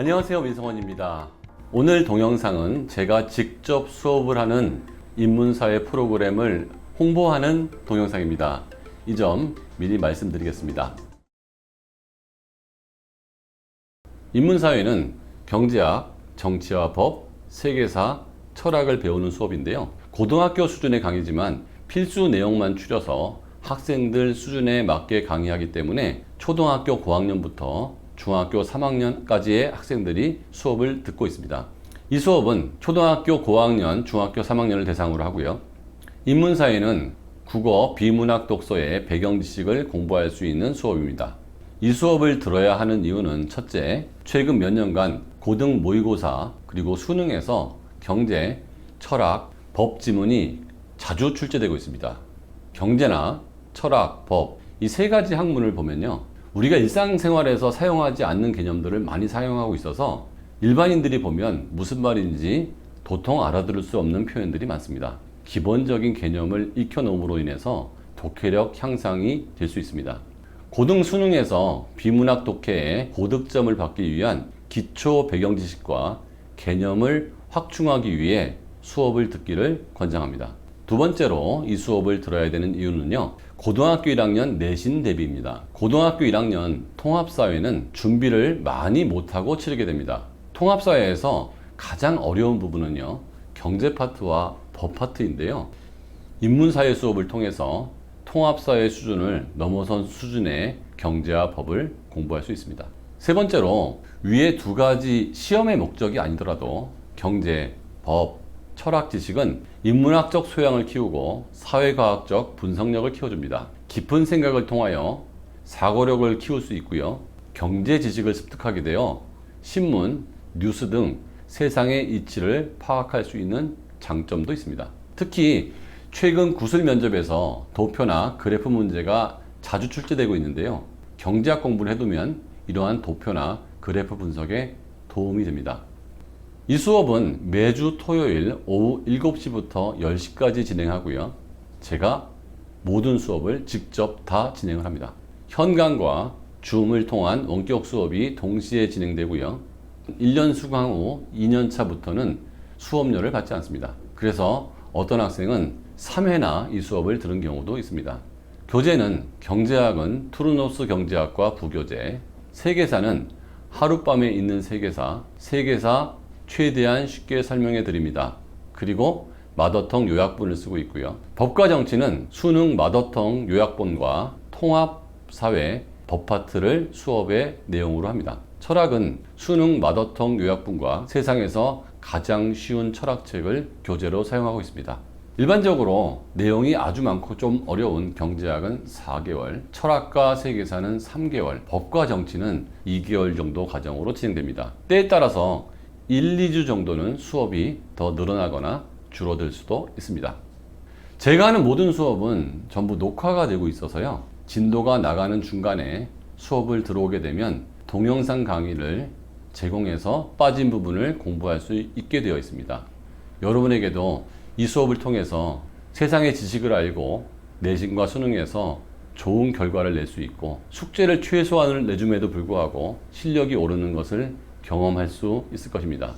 안녕하세요 민성원입니다. 오늘 동영상은 제가 직접 수업을 하는 인문사회 프로그램을 홍보하는 동영상입니다. 이 점 미리 말씀드리겠습니다. 인문사회는 경제학, 정치와 법, 세계사, 철학을 배우는 수업인데요. 고등학교 수준의 강의지만 필수 내용만 추려서 학생들 수준에 맞게 강의하기 때문에 초등학교 고학년부터 중학교 3학년까지의 학생들이 수업을 듣고 있습니다. 이 수업은 초등학교 고학년, 중학교 3학년을 대상으로 하고요. 인문사회는 국어, 비문학 독서의 배경 지식을 공부할 수 있는 수업입니다. 이 수업을 들어야 하는 이유는 첫째, 최근 몇 년간 고등 모의고사 그리고 수능에서 경제, 철학, 법 지문이 자주 출제되고 있습니다. 경제나 철학, 법, 이 세 가지 학문을 보면요. 우리가 일상생활에서 사용하지 않는 개념들을 많이 사용하고 있어서 일반인들이 보면 무슨 말인지 도통 알아들을 수 없는 표현들이 많습니다. 기본적인 개념을 익혀놓음으로 인해서 독해력 향상이 될 수 있습니다. 고등 수능에서 비문학 독해에 고득점을 받기 위한 기초 배경 지식과 개념을 확충하기 위해 수업을 듣기를 권장합니다. 두 번째로 이 수업을 들어야 되는 이유는요. 고등학교 1학년 내신 대비입니다. 고등학교 1학년 통합사회는 준비를 많이 못하고 치르게 됩니다. 통합사회에서 가장 어려운 부분은요. 경제 파트와 법 파트인데요. 인문사회 수업을 통해서 통합사회 수준을 넘어선 수준의 경제와 법을 공부할 수 있습니다. 세 번째로 위의 두 가지 시험의 목적이 아니더라도 경제, 법, 철학 지식은 인문학적 소양을 키우고 사회과학적 분석력을 키워줍니다. 깊은 생각을 통하여 사고력을 키울 수 있고요. 경제 지식을 습득하게 되어 신문, 뉴스 등 세상의 이치를 파악할 수 있는 장점도 있습니다. 특히 최근 구술 면접에서 도표나 그래프 문제가 자주 출제되고 있는데요. 경제학 공부를 해두면 이러한 도표나 그래프 분석에 도움이 됩니다. 이 수업은 매주 토요일 오후 7시부터 10시까지 진행하고요. 제가 모든 수업을 직접 다 진행을 합니다. 현강과 줌을 통한 원격 수업이 동시에 진행되고요. 1년 수강 후 2년 차부터는 수업료를 받지 않습니다. 그래서 어떤 학생은 3회나 이 수업을 들은 경우도 있습니다. 교재는 경제학은 투르노스 경제학과 부교재, 세계사는 하룻밤에 있는 세계사, 세계사 최대한 쉽게 설명해 드립니다. 그리고 마더텅 요약본을 쓰고 있고요. 법과 정치는 수능 마더텅 요약본과 통합 사회 법 파트를 수업의 내용으로 합니다. 철학은 수능 마더텅 요약본과 세상에서 가장 쉬운 철학책을 교재로 사용하고 있습니다. 일반적으로 내용이 아주 많고 좀 어려운 경제학은 4개월, 철학과 세계사는 3개월, 법과 정치는 2개월 정도 과정으로 진행됩니다. 때에 따라서 1, 2주 정도는 수업이 더 늘어나거나 줄어들 수도 있습니다. 제가 하는 모든 수업은 전부 녹화가 되고 있어서요. 진도가 나가는 중간에 수업을 들어오게 되면 동영상 강의를 제공해서 빠진 부분을 공부할 수 있게 되어 있습니다. 여러분에게도 이 수업을 통해서 세상의 지식을 알고 내신과 수능에서 좋은 결과를 낼 수 있고 숙제를 최소한을 내줌에도 불구하고 실력이 오르는 것을 경험할 수 있을 것입니다.